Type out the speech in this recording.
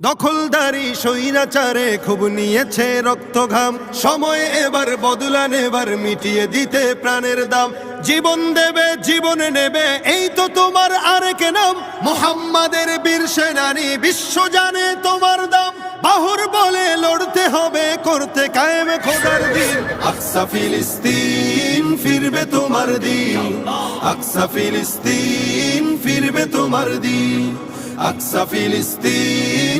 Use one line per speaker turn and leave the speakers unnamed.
দখলদারি সৈরাচারে খুব নিয়েছে রক্ত ঘাম সময় এবার বদলান এবার মিটিয়ে দিতে প্রাণের দাম। জীবন দেবে, জীবনে নেবে, এই তো তোমার আরেক নাম। মোহাম্মদের বীর সেনানি, বিশ্ব জানে তোমার দাম। বাহুর বলে লড়তে হবে, করতে কায়েম খোদার দিন। আকসা ফিলিস্তিন ফিরবে তোমার দিন। আকসা ফিলিস্তিন ফিরবে তোমার দিন। আকসা ফিলিস্তিন